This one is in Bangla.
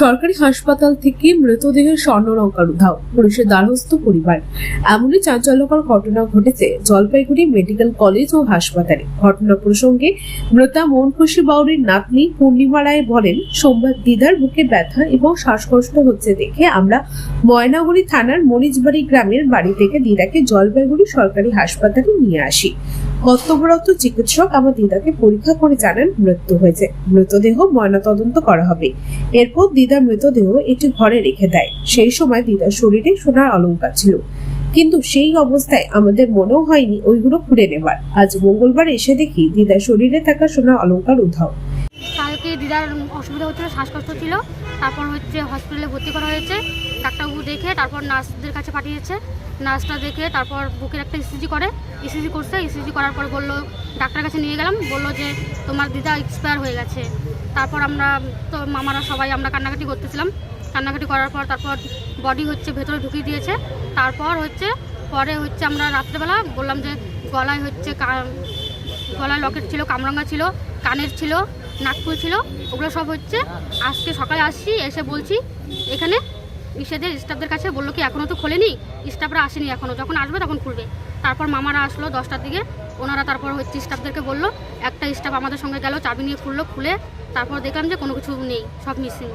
সরকারি হাসপাতাল থেকে মৃতদেহের স্বর্ণলঙ্কার উধাও পুলিশের দ্বারস্থ পরিবার। এমনই চাঞ্চল্যকর ঘটনা ঘটেছে জলপাইগুড়ি মেডিকেল কলেজ ও হাসপাতালে। ঘটনা প্রসঙ্গে মৃতা মোহন খুশি বাউরির নাতনি পূর্ণিমা রায় বলেন, সোমবার দিদার বুকে ব্যথা এবং শ্বাসকষ্ট হচ্ছে দেখে আমরা ময়নাগুড়ি থানার মরিচবাড়ি গ্রামের বাড়ি থেকে দিদাকে জলপাইগুড়ি সরকারি হাসপাতালে নিয়ে আসি। কর্তব্যরত চিকিৎসক আমার দিদাকে পরীক্ষা করে জানান মৃত্যু হয়েছে। মৃতদেহ ময়নাতদন্ত করা হবে। এরপর দিদার মৃতদেহ একটি ঘরে রেখে দেয়। সেই সময় দিদার শরীরে সোনার অলঙ্কার ছিল। কিন্তু সেই অবস্থায় আমাদের মনেও হয়নি ওইগুলো খুঁড়ে নেবার। আজ মঙ্গলবার এসে দেখি দিদার শরীরে থাকা সোনার অলঙ্কার উধাও। কালকে দিদার অসুবিধা হচ্ছিল, শ্বাসকষ্ট ছিল। তারপর হচ্ছে হসপিটালে ভর্তি করা হয়েছে। ডাক্তারবাবু দেখে তারপর নার্সদের কাছে পাঠিয়েছে। নার্সটা দেখে তারপর বুকের একটা ইসিজি করে। ইসিজি করছে ইসিজি করার পর বলল, ডাক্তারের কাছে নিয়ে গেলাম। বলল যে, তোমার দিদা এক্সপায়ার হয়ে গেছে। তারপর আমরা, তো মামারা সবাই আমরা কান্নাকাটি করতেছিলাম। কান্নাকাটি করার পর তারপর বডি হচ্ছে ভেতরে ঢুকিয়ে দিয়েছে। তারপর হচ্ছে, পরে হচ্ছে আমরা রাত্রেবেলা বললাম যে, গলায় হচ্ছে গলায় লকেট ছিল, কামরাঙ্গা ছিল, কানের ছিল। নাগপুর ছিল, ওগুলো সব হচ্ছে আজকে সকালে আসছি, এসে বলছি, এখানে ইসেদের স্টাফদের কাছে বলল কি এখনও তো খোলেনি, স্টাফরা আসেনি এখনও যখন আসবে তখন খুলবে। তারপর মামারা আসলো দশটার দিকে, ওনারা তারপর হচ্ছে স্টাফদেরকে বলল, একটা স্টাফ আমাদের সঙ্গে গেল, চাবি নিয়ে খুললো, খুলে তারপর দেখলাম যে কোনো কিছু নেই, সব মিসিং